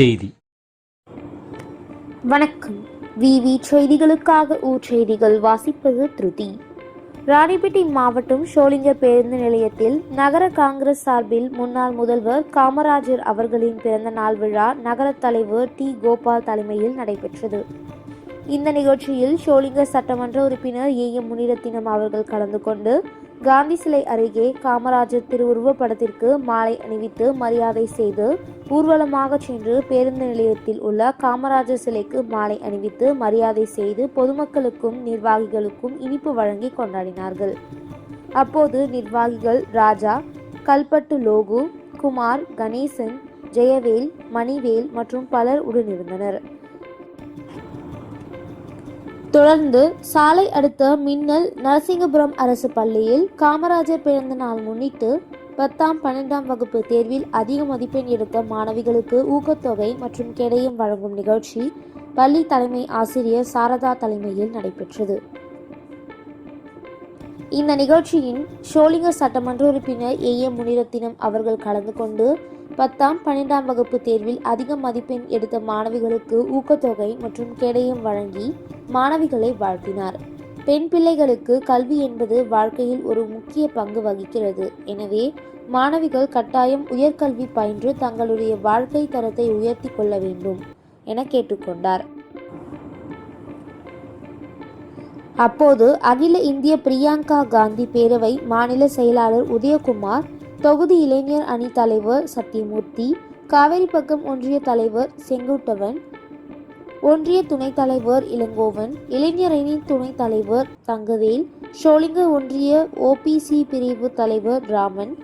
செய்தி. வணக்கம். விவி செய்திகளுக்காக ஊர் செய்திகள் வாசிப்பது திருதி. ராணிப்பேட்டை மாவட்டம் ஷோலிங்க பேருந்து நிலையத்தில் நகர காங்கிரஸ் சார்பில் முன்னாள் முதல்வர் காமராஜர் அவர்களின் பிறந்த நாள் விழா நகர தலைவர் டி. கோபால் தலைமையில் நடைபெற்றது. இந்த நிகழ்ச்சியில் ஷோலிங்க சட்டமன்ற உறுப்பினர் ஏ. எம். முனிரத்தினம் அவர்கள் கலந்து கொண்டு காந்தி சிலை அருகே காமராஜர் திருவுருவப் படத்திற்கு மாலை அணிவித்து மரியாதை செய்து ஊர்வலமாக சென்று பேருந்து நிலையத்தில் உள்ள காமராஜர் சிலைக்கு மாலை அணிவித்து மரியாதை செய்து பொதுமக்களுக்கும் நிர்வாகிகளுக்கும் இனிப்பு வழங்கி கொண்டாடினார்கள். அப்போது நிர்வாகிகள் ராஜா கல்பட்டு லோகு குமார் கணேசன் ஜெயவேல் மணிவேல் மற்றும் பலர் உடனிருந்தனர். தொடர்ந்து சாலை அடுத்த மின்னல் நரசிங்கபுரம் அரசு பள்ளியில் காமராஜர் பிறந்த நாள் முன்னிட்டு பத்தாம் பன்னெண்டாம் வகுப்பு தேர்வில் அதிக மதிப்பெண் எடுத்த மாணவிகளுக்கு ஊக்கத்தொகை மற்றும் கேடயம் வழங்கும் நிகழ்ச்சி பள்ளி தலைமை ஆசிரியர் சாரதா தலைமையில் நடைபெற்றது. இந்த நிகழ்ச்சியின் ஷோலிங்கர் சட்டமன்ற உறுப்பினர் ஏ. எம் முனிரத்தினம் அவர்கள் கலந்து கொண்டு பத்தாம் பன்னிரெண்டாம் வகுப்பு தேர்வில் அதிக மதிப்பெண் எடுத்த மாணவிகளுக்கு ஊக்கத்தொகை மற்றும் கேடயம் வழங்கி மாணவிகளை வாழ்த்தினார். பெண் பிள்ளைகளுக்கு கல்வி என்பது வாழ்க்கையில் ஒரு முக்கிய பங்கு வகிக்கிறது. எனவே மாணவிகள் கட்டாயம் உயர்கல்வி பயின்று தங்களுடைய வாழ்க்கை தரத்தை உயர்த்தி கொள்ள வேண்டும் என கேட்டுக்கொண்டார். அப்போது அகில இந்திய பிரியங்கா காந்தி பேரவை மாநில செயலாளர் உதயகுமார் தொகுதி இளைஞர் அணி தலைவர் சத்தியமூர்த்தி காவேரிப்பக்கம் ஒன்றிய தலைவர் செங்குட்டவன் ஒன்றிய துணைத் தலைவர் இளங்கோவன் இளைஞரணி துணைத் தலைவர் தங்கவேல் ஷோலிங்க ஒன்றிய ஓபிசி பிரிவு தலைவர் ராமன்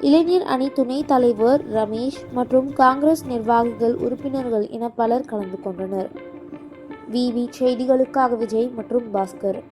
இளைஞர் அணி துணைத் தலைவர் ரமேஷ் மற்றும் காங்கிரஸ் நிர்வாகிகள் உறுப்பினர்கள் என பலர் கலந்து கொண்டனர். விவி செய்திகளுக்காக விஜய் மற்றும் பாஸ்கர்.